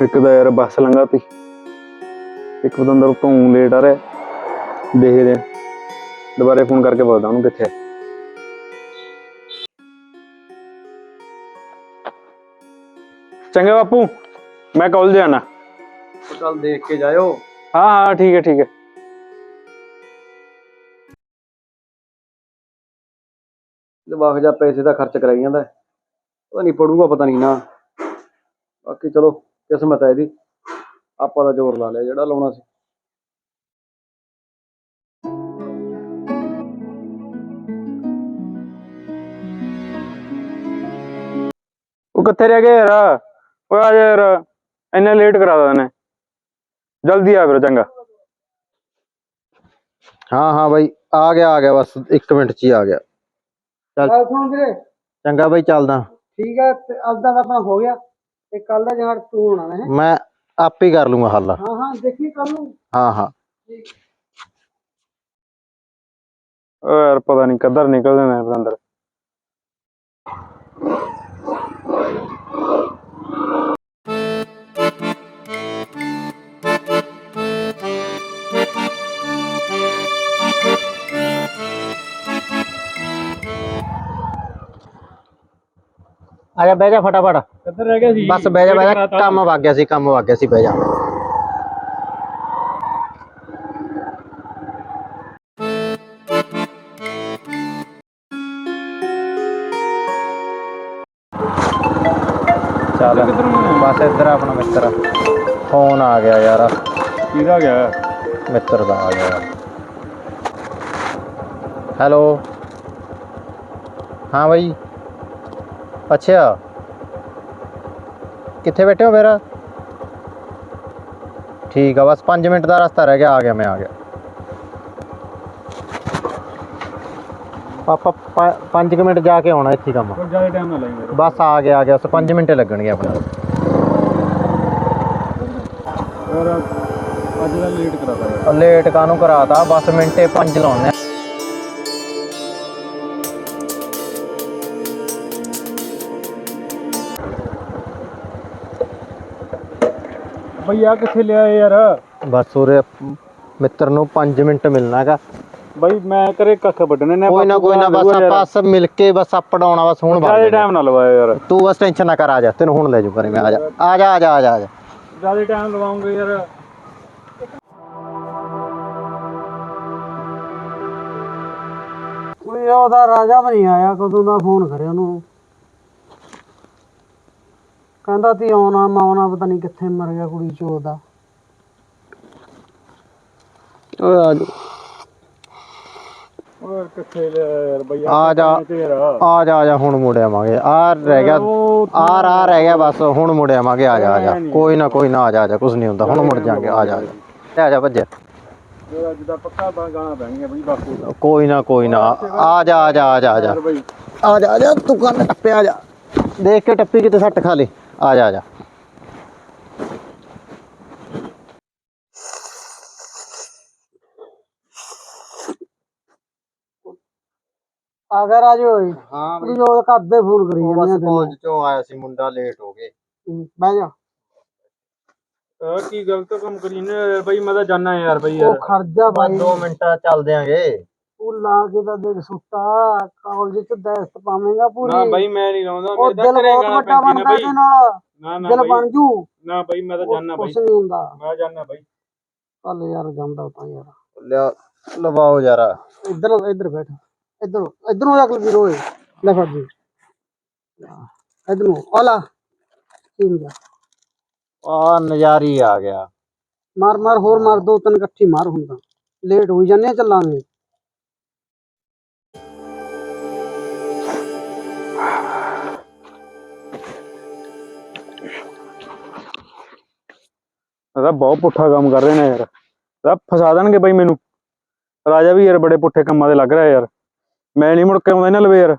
ਇੱਕ ਦਾ ਯਾਰ ਬੱਸ ਲੰਘਾਤੀ ਇੱਕ ਬਦੰਦਰ ਤੋਂ ਲੇਟ ਆ ਰਿਹਾ। ਦੇਖਦੇ ਆ ਦੁਬਾਰੇ ਫੋਨ ਕਰਕੇ ਪੁੱਛਦਾ ਉਹਨੂੰ ਕਿੱਥੇ ਹੈ ਚੰਗਾ ਬਾਪੂ ਮੈਂ ਕਾਲਜ ਜਾਣਾ। ਚੱਲ ਦੇਖ ਕੇ ਜਾਇਓ। ਹਾਂ ਹਾਂ ਠੀਕ ਹੈ ਠੀਕ ਹੈ। ਦਿਮਾਗ ਜਾ ਪੈਸੇ ਦਾ ਖਰਚ ਕਰਾਈ ਜਾਂਦਾ। ਪਤਾ ਨਹੀਂ ਪੜੂਗਾ ਪਤਾ ਨਹੀਂ ਨਾ। ਬਾਕੀ ਚਲੋ। ਕਿਸਮਤ ਹੈ ਇਹਦੀ। ਆਪਾਂ ਦਾ ਜ਼ੋਰ ਲਾ ਲਿਆ ਜਿਹੜਾ ਲਾਉਣਾ ਸੀ। ਉਹ ਕਿੱਥੇ ਰਹਿ ਗਿਆ ਯਾਰ? ਓਏ ਆ ਜਾ ਯਾਰ। ਇੰਨਾ ਲੇਟ ਕਰਾ ਦਿੰਦਾ ਜਲਦੀ ਆ ਫਿਰ ਚੰਗਾ। ਹਾਂ ਹਾਂ ਬਾਈ ਆ ਗਿਆ ਆ ਗਿਆ ਬਸ 1 ਮਿੰਟ ਚ ਹੀ ਆ ਗਿਆ। ਚੱਲ। ਗੱਲ ਸੁਣ ਵੀਰੇ। ਚੰਗਾ ਬਾਈ ਚੱਲਦਾ। ਠੀਕ ਹੈ ਅੱਜ ਦਾ ਆਪਣਾ ਹੋ ਗਿਆ। ਤੇ ਕੱਲ ਦਾ ਜਿਹੜਾ ਤੂੰ ਹੋਣਾ ਹੈ। ਮੈਂ ਆਪੇ ਹੀ ਕਰ ਲੂੰਗਾ ਹੱਲ। ਹਾਂ ਹਾਂ ਦੇਖੀ ਕੱਲ ਨੂੰ। ਹਾਂ ਹਾਂ। ਓ ਯਾਰ ਪਤਾ ਨਹੀਂ ਕਦਰ ਨਿਕਲਦੇ ਨੇ ਬਦੰਦਰ ਆ ਜਾ ਬਹਿ ਜਾ ਫਟਾਫਟ। ਕਿੱਧਰ ਰਹਿ ਗਿਆ ਸੀ? ਬਸ ਬਹਿ ਜਾ ਬਹਿ ਜਾ। ਕੰਮ ਵਗ ਗਿਆ ਸੀ ਕੰਮ ਵਗ ਗਿਆ ਸੀ ਬਹਿ ਜਾ। ਚੱਲ ਬਸ ਇੱਧਰ ਆਪਣਾ ਮਿੱਤਰ। ਫੋਨ ਆ ਗਿਆ ਯਾਰ। ਕਿਹਦਾ ਗਿਆ? ਮਿੱਤਰ ਦਾ ਆ ਗਿਆ। ਹੈਲੋ। ਹਾਂ ਬਾਈ। ਅੱਛਾ। ਕਿੱਥੇ ਬੈਠੇ ਹੋ ਫਿਰ? ਠੀਕ ਆ ਬਸ 5 ਮਿੰਟ ਦਾ ਰਸਤਾ ਰਹਿ ਗਿਆ ਆ ਗਿਆ ਮੈਂ ਆ ਗਿਆ। ਪਾਪਾ 5 ਮਿੰਟ ਜਾ ਕੇ ਆਉਣਾ ਇੱਥੇ ਕੰਮ। ਜ਼ਿਆਦਾ ਟਾਈਮ ਨਾ ਲਾਈ ਬਸ ਆ ਗਿਆ ਆ ਗਿਆ 5 ਮਿੰਟ ਲੱਗਣਗੇ ਆਪਣੇ। ਯਾਰ ਅੱਜ ਦਾ ਲੇਟ ਕਰਾਤਾ। ਲੇਟ ਕਾਨੂੰ ਕਰਾਤਾ? ਬਸ ਮਿੰਟੇ 5 ਲਾਉਣੇ ਬਈ ਆ ਕਿੱਥੇ ਲਿਆ ਯਾਰ? ਬਸ ਉਰੇ ਮਿੱਤਰ ਨੂੰ 5 ਮਿੰਟ ਮਿਲਣਾ ਹੈਗਾ। ਬਈ ਮੈਂ ਕਰੇ ਕੱਖ ਵੱਢਣੇ ਨੇ ਕੋਈ ਨਾ ਕੋਈ ਨਾ ਬਸ ਆਪਾਂ ਸਭ ਮਿਲ ਕੇ ਬਸ ਅਪ ਡਾਉਣਾ ਬਸ ਹੁਣ ਜ਼ਿਆਦਾ ਵਗ ਟਾਈਮ ਨਾ ਲਵਾਇਆ ਯਾਰ। ਤੂੰ ਬਸ ਟੈਨਸ਼ਨ ਨਾ ਕਰ ਆ ਜਾ। ਤੈਨੂੰ ਹੁਣ ਲੈ ਜੂ ਕਰੇ ਮੈਂ ਆ ਜਾ। ਆ ਜਾ ਆ ਜਾ ਆ ਜਾ ਆ ਜਾ। ਜ਼ਿਆਦਾ ਟਾਈਮ ਲਵਾਉਂਗੇ ਯਾਰ। ਕੋਈ ਉਹਦਾ ਰਾਜਾ ਵੀ ਨਹੀਂ ਆਇਆ ਕਦੋਂ ਦਾ ਫੋਨ ਕਰਿਆ ਉਹਨੂੰ। ਕਹਿੰਦਾ ਤੀ ਆਉਣਾ ਮੈਂ ਆਉਣਾ ਪਤਾ ਨਹੀਂ ਕਿੱਥੇ ਮਰ ਗਿਆ ਕੁੜੀ ਚੋਦ ਦਾ ਓਏ ਆ ਜਾ ਓਏ ਕਿੱਥੇ ਲਿਆ ਯਾਰ ਬਈ ਆ ਜਾ ਆ ਜਾ ਆ ਜਾ ਹੁਣ ਮੁੜ ਆਵਾਂਗੇ ਆ ਰਹਿ ਗਿਆ ਆ ਰਾ ਰਹਿ ਗਿਆ ਬਸ ਹੁਣ ਮੁੜ ਆਵਾਂਗੇ ਆ ਜਾ ਆ ਜਾ ਕੋਈ ਨਾ ਕੋਈ ਨਾ ਆ ਜਾ ਆ ਜਾ ਕੁਝ ਨਹੀਂ ਹੁੰਦਾ ਹੁਣ ਮੁੜ ਜਾਾਂਗੇ ਆ ਜਾ ਆ ਜਾ ਆ ਜਾ ਭੱਜਿਆ ਅੱਜ ਦਾ ਪੱਕਾ ਬਾ ਗਾਣਾ ਪੈਣਗੇ ਬਈ ਬਾਪੂ ਦਾ ਕੋਈ ਨਾ ਕੋਈ ਨਾ ਆ ਜਾ ਆ ਜਾ ਆ ਜਾ ਆ ਜਾ ਬਈ ਆ ਜਾ ਆ ਜਾ ਤੂੰ ਕੰਨ ਟੱਪੇ ਆ ਜਾ ਦੇਖ ਕੇ ਟੱਪੀ ਕਿਤੇ ਸੱਟ ਖਾ ਲੇ ਆ ਜਾ ਆ ਜਾ ਆ ਗਿਆ ਰਾਜੋ ਓਏ ਹਾਂ ਕੁੜੀ ਚੋਦ ਕਰਦੇ ਫੋਨ ਕਰੀ ਜਾਂਦੇ ਆ ਤੈਨੂੰ। ਕਾਲਜ ਚੋਂ ਆਇਆ ਸੀ ਮੁੰਡਾ ਲੇਟ ਹੋ ਗਏ ਹੂੰ, ਬਹਿ ਜਾ ਆ ਕੀ ਗਲਤ ਕੰਮ ਕਰੀ ਨੇ ਬਈ ਮੈਂ ਤਾਂ ਜਾਣਾ ਯਾਰ ਬਈ ਉਹ ਖਰਜਾ ਬਾਈ 2 ਮਿੰਟਾਂ ਚੱਲ ਦਿਆਂਗੇ ਉਹ ਲਾ ਕੇ ਤਾਂ ਦੇਖ ਸੁੱਤਾ ਕਾਲਜ ਚ ਦਸਤ ਪਾਵੇਂਗਾ ਪੂਰੀ। ਨਾ ਬਈ ਮੈਂ ਨਹੀਂ ਲਾਉਂਦਾ ਉਹ ਮੇਰੇ ਤਾਂ ਦਿਲ ਘਰੇ ਬਹੁਤ ਗਾਣਾ ਵੱਡਾ ਪੈਂਦੀ ਬਣਦਾ ਨੇ ਇਹਦੇ ਬਈ ਨਾਲ। ਨਾ ਨਾ ਦਿਲ ਬਈ। ਬਣ ਜੂ। ਨਾ ਬਈ ਮੈਂ ਤਾਂ ਜਾਣਾ ਬਈ। ਕੁਛ ਨਹੀਂ ਹੁੰਦਾ। ਮੈਂ ਜਾਣਾ ਬਈ। ਚੱਲ ਯਾਰ ਜਾਂਦਾ ਤਾਂ ਯਾਰ। ਲਿਆ ਲਵਾਓ ਯਾਰ। ਇੱਧਰ ਇੱਧਰ ਬੈਠ। ਇੱਧਰ ਇੱਧਰੋਂ ਜਾ ਕੇ ਵੀਰੋ ਲੈ ਫੜ ਜੀ। ਇੱਧਰ। ਨੂੰ ਆ ਲਾ। ਠੀਕ ਆ ਆ ਨਜ਼ਾਰੀ ਆ ਗਿਆ। ਮਾਰ ਮਾਰ ਹੋਰ ਮਾਰ ਦੋ ਤਿੰਨ ਇਕੱਠੀ ਮਾਰ ਹੁੰਦਾ। ਲੇਟ ਹੋਈ ਜਾਂਦੇ ਆ ਚੱਲਾਂਗੇ। ਇਹਦਾ ਬਹੁਤ ਪੁੱਠਾ ਕੰਮ ਕਰ ਰਹੇ ਨੇ ਯਾਰ। ਇਹਦਾ ਫਸਾ ਦੇਣਗੇ ਬਈ ਮੈਨੂੰ। ਰਾਜਾ ਵੀ ਯਾਰ ਬੜੇ ਪੁੱਠੇ ਕੰਮਾਂ ਦੇ ਲੱਗ ਰਿਹਾ ਯਾਰ। ਮੈਂ ਨਹੀਂ ਮੁੜ ਕੇ ਆਉਂਦਾ ਇਹਨਾਂ ਲਵੇ ਯਾਰ।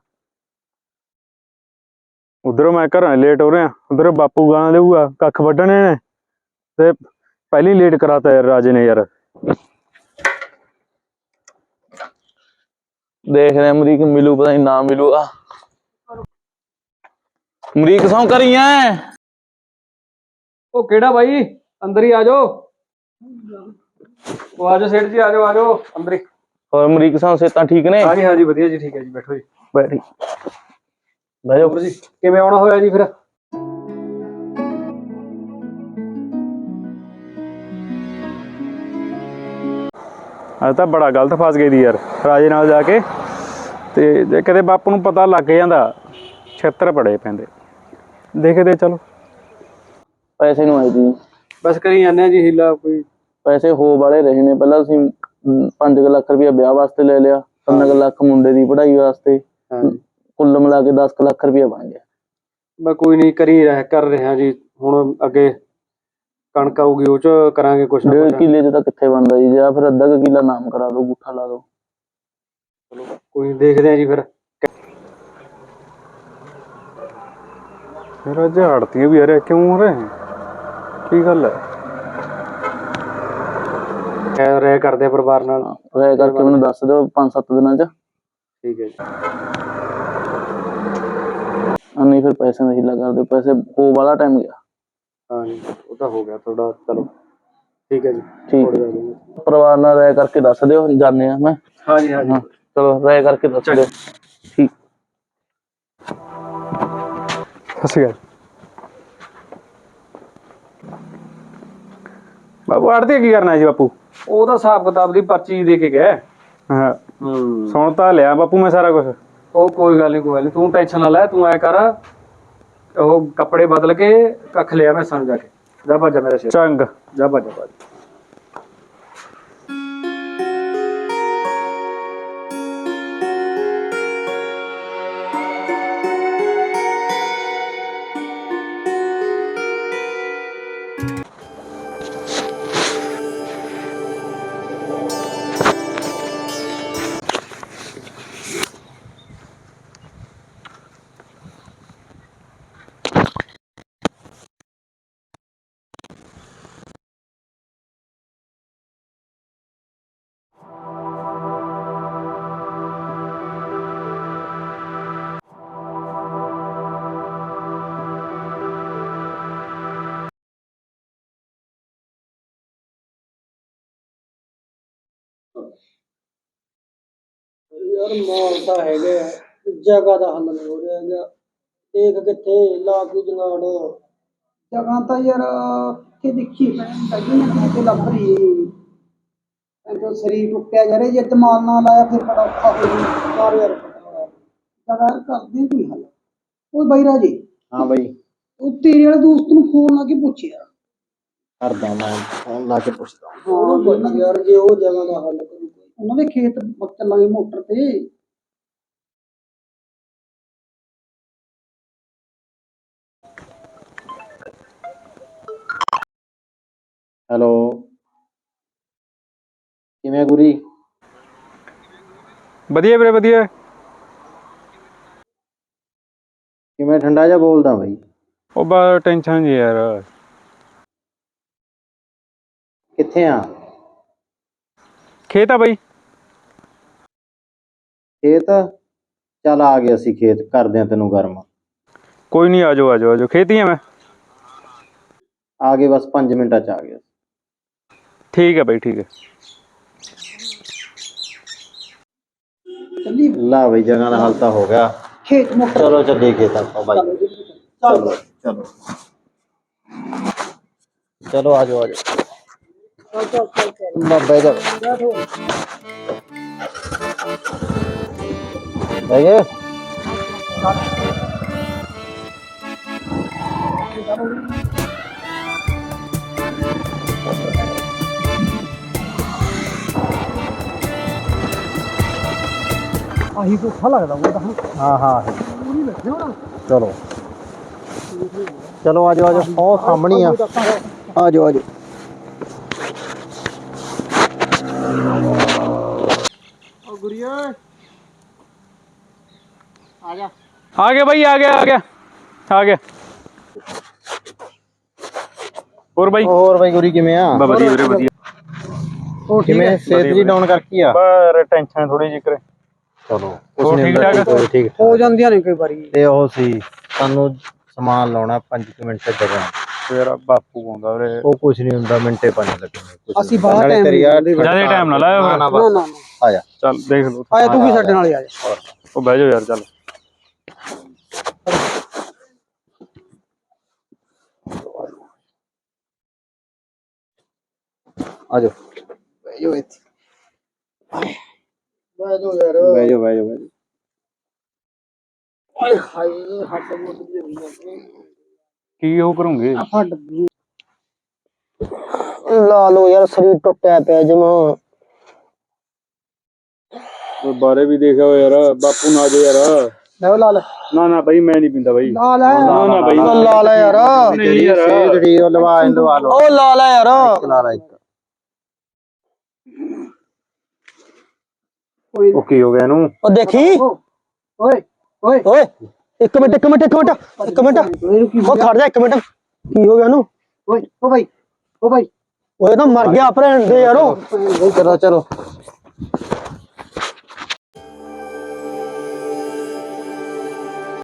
ਉਧਰੋਂ ਮੈਂ ਘਰਾਂ ਲੇਟ ਹੋ ਰਿਹਾ। ਉਧਰੋਂ ਬਾਪੂ ਗਾਣਾ ਦੇਊਗਾ ਕੱਖ ਵੱਢਣੇ ਨੇ। ਤੇ ਪਹਿਲੀ ਲੇਟ ਕਰਾਤਾ ਯਾਰ ਰਾਜੇ ਨੇ ਯਾਰ। ਦੇਖਦੇ ਆ ਅਮਰੀਕ ਮਿਲੂ ਪਤਾ ਨਹੀਂ ਨਾ ਮਿਲੂਗਾ ਅਮਰੀਕ ਸੌਂ ਕਰੀਆਂ ਉਹ ਕਿਹੜਾ ਬਾਈ? ਅੰਦਰ ਹੀ ਆ ਜਾਓ। ਉਹ ਆ ਜਾਓ ਸੇਠ ਜੀ ਆ ਜਾਓ ਆ ਜਾਓ ਅੰਦਰ ਹੀ। ਹੋਰ ਅਮਰੀਕ ਸਾਹਿਬ ਸਿਹਤਾਂ ਠੀਕ ਨੇ? ਹਾਂਜੀ ਹਾਂਜੀ ਵਧੀਆ ਜੀ ਠੀਕ ਹੈ ਜੀ ਬੈਠੋ ਜੀ। ਬੈਠੀ ਬਹਿ ਜਾਓ। ਹੋਰ ਜੀ ਕਿਵੇਂ ਆਉਣਾ ਹੋਇਆ ਜੀ ਫਿਰ? ਅੱਜ ਤਾਂ ਬੜਾ ਗਲਤ ਫਸ ਗਈ ਦੀ ਯਾਰ ਰਾਜੇ ਨਾਲ ਜਾ ਕੇ। ਤੇ ਜੇ ਕਦੇ ਬਾਪੂ ਨੂੰ ਪਤਾ ਲੱਗ ਜਾਂਦਾ ਛੇਤਰ ਪੜੇ ਪੈਂਦੇ। ਦੇਖਦੇ ਚਲੋ। ਪੈਸੇ ਨੂੰ ਆਈ ਜੀ ਬਸ ਕਰੀ ਜਾਂਦੇ ਆ ਜੀ ਹੀਲਾ ਕੋਈ। ਪੈਸੇ ਹੋ ਵਾਲੇ ਰਹੇ ਨੇ। ਪਹਿਲਾਂ ਤੁਸੀਂ 5 ਲੱਖ ਰੁਪਇਆ ਵਿਆਹ ਵਾਸਤੇ ਲੈ ਲਿਆ। 3 ਲੱਖ ਮੁੰਡੇ ਦੀ ਪੜ੍ਹਾਈ ਵਾਸਤੇ। ਹਾਂਜੀ ਕੁੱਲ ਮਿਲਾ ਕੇ 10 ਲੱਖ ਰੁਪਇਆ ਬਣ ਗਿਆ। ਮੈਂ ਕੋਈ ਨਹੀਂ ਕਰੀ ਰਹਿ ਕਰ ਰਿਹਾ ਜੀ। ਹੁਣ ਅੱਗੇ ਕਣਕ ਆਊਗੀ ਉਹ ਚ ਕਰਾਂਗੇ ਕੁਛ ਨਾ ਡੇਢ ਕੁਛ। ਕਿੱਲੇ ਚ ਤਾਂ ਕਿੱਥੇ ਬਣਦਾ ਜੀ? ਜਾਂ ਫਿਰ ਅੱਧਾ ਕੁ ਕਿੱਲਾ ਨਾਮ ਕਰਾ ਦਿਓ ਗੁੱਠਾ ਲਾ ਦਿਓ। ਕੋਈ ਨੀ, ਦੇਖਦੇ ਆ ਜੀ ਫਿਰ। ਮੇਰਾ ਝਾੜਤੀਆਂ ਵੀ ਯਾਰ ਕਿਉਂ ਹੋ ਰਹੇ ਕੀ ਗੱਲ ਹੈ ਖੈਰ ਰਹਿ ਕਰਦੇ ਆ ਪਰਿਵਾਰ ਨਾਲ। ਰਹਿ ਕਰਕੇ ਮੈਨੂੰ ਦੱਸ ਦਿਓ 5-7 ਦਿਨਾਂ ਚ। ਠੀਕ ਹੈ ਜੀ। ਆ ਨਹੀਂ ਫਿਰ ਪੈਸੇ ਹੀਲਾ ਕਰ ਦਿਓ। ਪੈਸੇ ਹੋ ਵਾਲਾ ਟਾਈਮ ਗਿਆ। ਹਾਂਜੀ ਉਹ ਤਾਂ ਹੋ ਗਿਆ ਤੁਹਾਡਾ ਚਲੋ। ਠੀਕ ਹੈ ਜੀ। ਠੀਕ ਹੈ। ਪਰਿਵਾਰ ਨਾਲ ਰਹਿ ਕਰਕੇ ਦੱਸ ਦਿਓ ਜਾਣੇ ਆ ਮੈਂ ਹਾਂਜੀ ਹਾਂਜੀ ਹਾਂ ਚਲੋ ਰਹਿ ਕਰਕੇ ਦੱਸ ਦਿਓ। ਠੀਕ। ਸਤਿ ਸ਼੍ਰੀ ਬਾਪੂ ਆੜਤੀ ਕੀ ਕਰਨਾ ਸੀ ਬਾਪੂ? ਉਹਦਾ ਹਿਸਾਬ ਕਿਤਾਬ ਦੀ ਪਰਚੀ ਦੇ ਕੇ ਗਿਆ। ਹਾਂ। ਹੂੰ। ਸੁਣ ਤਾਂ ਲਿਆ ਬਾਪੂ ਮੈਂ ਸਾਰਾ ਕੁਝ ਉਹ ਕੋਈ ਗੱਲ ਨਹੀਂ ਕੋਈ ਗੱਲ ਨੀ। ਤੂੰ ਟੈਨਸ਼ਨ ਨਾ ਲੈ ਤੂੰ ਐ ਕਰ। ਉਹ ਕੱਪੜੇ ਬਦਲ ਕੇ ਕੱਖ ਲਿਆ ਮੈਂ ਸਮਝ ਜਾ ਕੇ। ਜਾ ਭੱਜਾ ਮੇਰੇ ਸਿਰ। ਚੰਗ। ਜਾ ਭੱਜਾ ਭੱਜ। ਯਾਰ ਮਾਲ ਤਾਂ ਹੈਗਾ ਹੈ, ਜਗ੍ਹਾ ਦਾ ਹੱਲ ਨਹੀਂ ਹੋ ਰਿਹਾ ਹੈਗਾ। ਦੇਖ ਕਿੱਥੇ ਲਾ ਕੋਈ ਜਨਾੜ ਜਗ੍ਹਾ ਤਾਂ ਯਾਰ ਕਿ ਦੇਖੀ ਪੈਂਦੀ ਨਾ ਕਿਤੇ ਲੱਭ ਰਹੀ ਐਂਟੋ ਸਰੀਰ ਟੁੱਟਿਆ ਜਾ ਰਿਹਾ ਜੇ ਦਿਮਾਗ ਨਾਲ ਆਇਆ ਫਿਰ ਬੜਾ ਔਖਾ ਹੋ ਜੂ ਯਾਰ ਜਗ੍ਹਾ ਕਰਦੇ ਕੋਈ ਹੱਲ। ਓਏ ਬਾਈ ਰਾਜੇ। ਹਾਂ ਬਾਈ। ਉਹ ਤੇਰੇ ਵਾਲੇ ਦੋਸਤ ਨੂੰ ਫੋਨ ਲਾ ਕੇ ਪੁੱਛਿਆ। ਕਰਦਾ ਮੈਂ ਫੋਨ ਲਾ ਕੇ ਪੁੱਛਦਾ। ਹਾਂ ਯਾਰ ਜੇ ਉਹ ਜਗ੍ਹਾ ਦਾ ਹੱਲ ਉਹਨਾਂ ਦੇ ਖੇਤ ਚੱਲਾਂਗੇ ਮੋਟਰ ਤੇ। ਹੈਲੋ। ਕਿਵੇਂ ਆ ਗੁਰੀ? ਵਧੀਆ ਵੀਰੇ ਵਧੀਆ। ਕਿਵੇਂ ਠੰਡਾ ਜਿਹਾ ਬੋਲਦਾ ਬਾਈ। ਉਹ ਬਾ ਟੈਨਸ਼ਨ ਜੀ ਯਾਰ। ਕਿੱਥੇ ਆ? ਖੇਤ ਆ ਬਾਈ। ਖੇਤ ਚੱਲ ਆ ਗਿਆ ਸੀ ਖੇਤ ਕਰਦੇ ਆ ਤੈਨੂੰ ਗਰਮ। ਕੋਈ ਨਹੀਂ ਆਜੋ ਆਜੋ ਆਜੋ ਖੇਤ ਹੀ ਆ ਮੈਂ। ਆ ਗਏ ਬਸ 5 ਮਿੰਟਾਂ ਚ ਆ ਗਿਆ ਠੀਕ ਹੈ ਬਾਈ ਠੀਕ ਹੈ ਚੱਲੀ ਲਾ ਬਈ ਜਗ੍ਹਾ ਦਾ ਹੱਲ ਤਾਂ ਹੋ ਗਿਆ। ਖੇਤ ਮੋਟਰ ਚਲੋ ਚੱਲੀਏ ਖੇਤ ਆਪਾਂ ਬਾਈ। ਚੱਲ ਚਲੋ। ਚਲੋ ਆ ਜਾਓ ਆ ਜਾਓ। ਚੱਲ ਚੱਲ ਚੱਲ। ਚੱਲ। ਬਾਬੇ ਬੈਠੋ ਬਈ ਆਹੀ ਭੁੱਖਾ ਲੱਗਦਾ ਉਹ ਤਾਂ ਹਾਂ ਹਾਂ ਹੋਣਾ ਚਲੋ ਚਲੋ ਆ ਜਾਓ ਆ ਜਾਓ ਉਹ ਸਾਹਮਣੇ ਆ ਆ ਜਾਓ ਆ ਜਾਓ ਉਹ ਗੁਰੀਆ ਆ ਜਾ। ਆ ਗਿਆ ਬਾਈ ਆ ਗਿਆ ਆ ਗਿਆ ਆ ਗਿਆ। ਹੋਰ ਬਾਈ? ਹੋਰ ਬਾਈ ਗੁਰੀ ਕਿਵੇਂ ਆ? ਬਾ ਵਧੀਆ ਵੀਰੇ ਵਧੀਆ। ਉਹ ਠੀਕ ਕਿਵੇਂ ਸਿਹਤ ਜੀ ਡਾਊਨ ਕਰਕੇ ਆ? ਪਰ ਟੈਨਸ਼ਨ ਥੋੜੀ ਜਿਹੀ ਕਰੇ। ਚਲੋ ਹੋਰ ਠੀਕ ਠਾਕ ਠੀਕ ਹੋ ਜਾਂਦੀਆਂ ਨੇ ਕਈ ਵਾਰੀ। ਤੇ ਉਹ ਸੀ ਸਾਨੂੰ ਸਮਾਨ ਲਾਉਣਾ 5 ਮਿੰਟ ਤੇ ਜਗ੍ਹਾ ਯਾਰ ਬਾਪੂ ਆਉਂਦਾ ਵੀਰੇ। ਉਹ ਕੁਝ ਨਹੀਂ ਹੁੰਦਾ ਮਿੰਟੇ ਪਾਣੀ ਲੱਗਣੇ ਅਸੀਂ। ਬਾਹਰ ਯਾਰ ਜ਼ਿਆਦਾ ਟਾਈਮ ਨਾ ਲਾਇਆ ਨਾ, ਫਿਰ। ਨਾ ਆ ਜਾ। ਚੱਲ ਦੇਖ ਲਓ। ਆਇਆ ਤੂੰ ਵੀ ਸਾਡੇ ਨਾਲ ਹੀ ਆ ਜਾ। ਉਹ ਬਹਿ ਜਾਓ ਯਾਰ ਚੱਲ। ਆ ਜਾ ਬੈਜੋ ਇੱਥੇ ਬੈਜੋ ਯਾਰ ਬਹਿ ਜਾ ਬਹਿ ਜਾ ਬਹਿ ਜਾ ਓਏ ਹਾਏ ਹੱਡ ਮੁੱਢ ਜਿਹੀ ਕੀ ਉਹ ਕਰੂੰਗੇ ਹੱਡ ਲਾ ਲੋ ਯਾਰ ਸਰੀਰ ਟੁੱਟਿਆ ਪਿਆ ਜਮਾ ਬਾਰੇ ਵੀ ਦੇਖਿਆ ਹੋਇਆ ਯਾਰ ਬਾਪੂ ਨਾ ਜੇ ਯਾਰ ਲੈ ਲਾ ਲੈ। ਨਾ ਨਾ ਬਾਈ ਮੈਂ ਨਹੀਂ ਪੀਂਦਾ ਬਾਈ। ਲਾ ਲੈ। ਨਾ ਨਾ ਬਾਈ। ਉਹ ਲਾ ਲੈ ਯਾਰ। ਨਹੀਂ ਯਾਰ। ਉਹ ਲਵਾ ਇਹਨੂੰ ਲਵਾ ਲਓ। ਉਹ ਲਾ ਲੈ ਯਾਰ। ਲਾ ਲਾ ਇੱਕ। ਓਏ। ਉਹ ਕੀ ਹੋ ਗਿਆ ਇਹਨੂੰ। ਉਹ ਦੇਖੀ। ਓਏ ਓਏ ਓਏ। ਇੱਕ ਮਿੰਟ ਇੱਕ ਮਿੰਟ ਇੱਕ ਮਿੰਟ ਇੱਕ ਮਿੰਟ। ਉਹ ਖੜ ਜਾ ਇੱਕ ਮਿੰਟ। ਕੀ ਹੋ ਗਿਆ ਇਹਨੂੰ ਓਏ ਓ ਭਾਈ ਓ ਭਾਈ ਉਹ ਤਾਂ ਮਰ ਗਿਆ ਭੈਣ ਦੇ ਯਾਰੋ। ਚਲੋ ਚਲੋ।